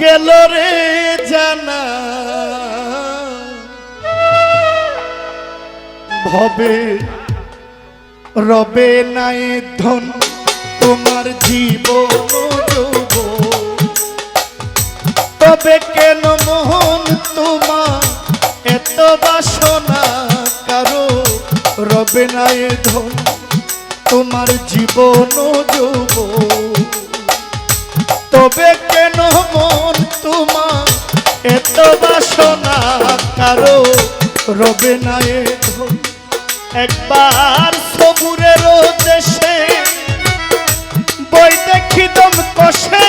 গেল রে জানা। ভবে রবে নাই ধন, তোমার জীবন। তবে কেন মোহন তোমার এত বাসনা? কারও রবে নাই ধন, তোমার জীবন যৌব তবে এত বাসনা কারও রবে না। একবার সবুরের দেশে বই দেখি দম কষে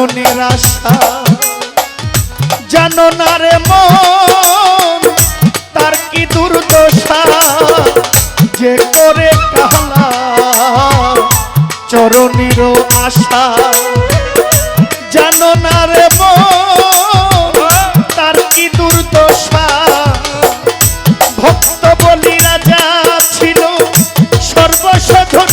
চরণের আশা। জানো না রে মন, তার কি দুর্দশা? যে করে কালা চরণের আশা। জানো না রে মন, তার কি দুর্দশা? ভক্ত বলি রাজা ছিল সর্বসাধন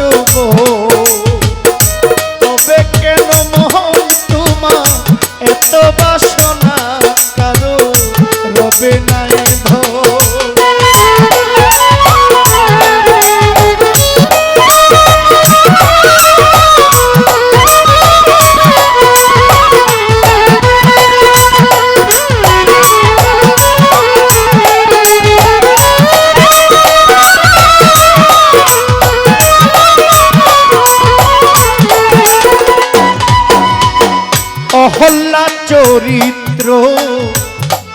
অহল্লা চরিত্র,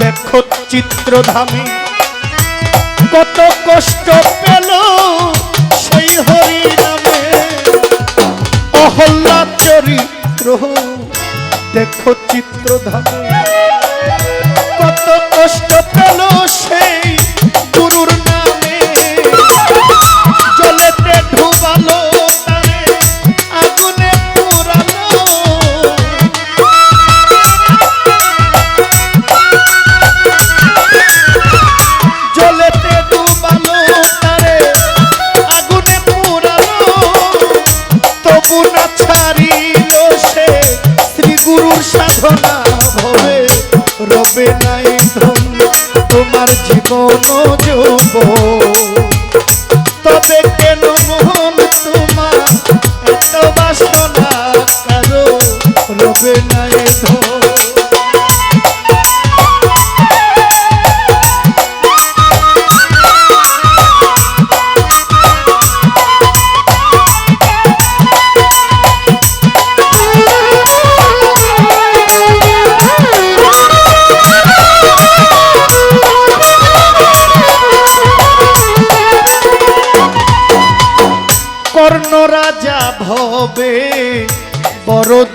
দেখো চিত্রধামে। কত কষ্ট পেল সেই হরি নামে অহল্লা চরিত্র, দেখো চিত্রধামে। কত কষ্ট রবে নাই তোমার জীবন যুব। তবে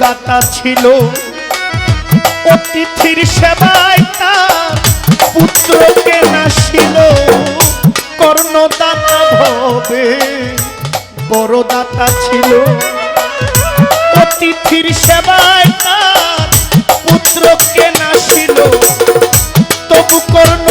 দাতা ছিল। অতিথির সেবায় তার পুত্রকে নাসিল কর্ণদাতা ভবে বড় দাতা ছিল। অতিথির সেবায় তার পুত্রকে নাসিল তবু কর্ণ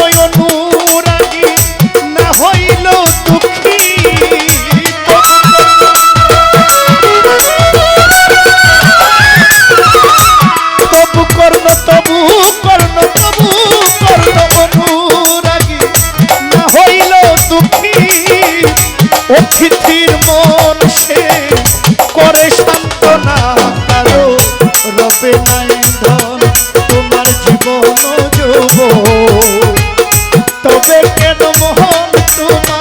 তবে কেন মোহন তোমার?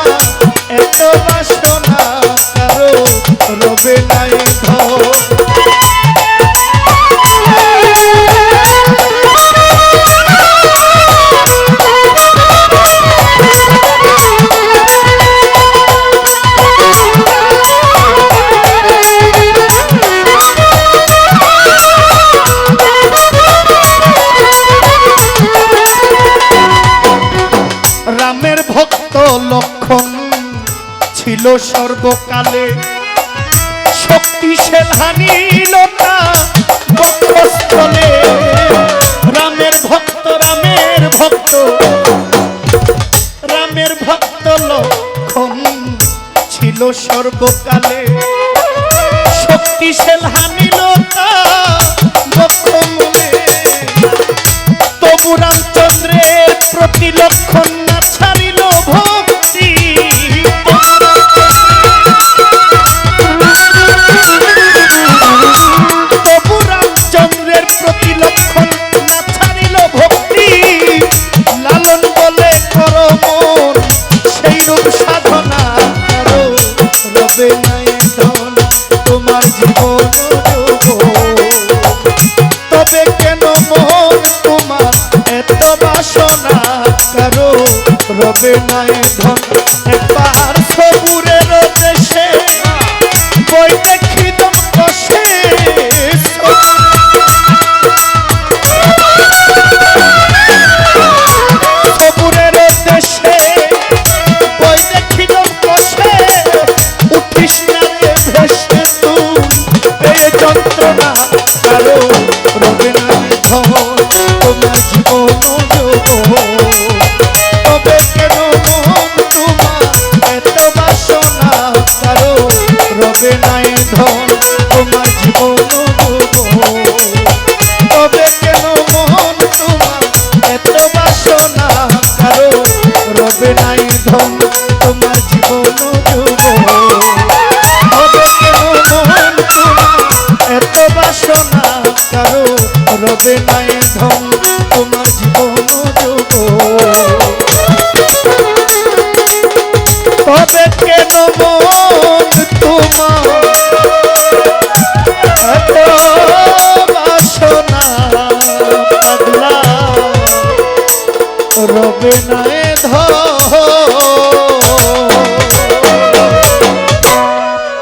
ভক্ত লক্ষণ ছিল সর্বকালে। হানিল না বক্ষস্থলে রামের ভক্ত রামের ভক্ত রামের ভক্ত লক্ষণ ছিল সর্বকালে। হানিল না বক্ষমূলে তবু রামচন্দ্রের প্রতি লক্ষণ রবে নাই ধন তোমার জীবন তবে কেন মন তোমার এত বাসনা? কারও রবে নাই ধন একবার নাই ধন, তোমার জীবন। তবে কেন মন তোমার এত বাসনা কারও রবে নাই ধন, তোমার জীবন। তবে কেন মন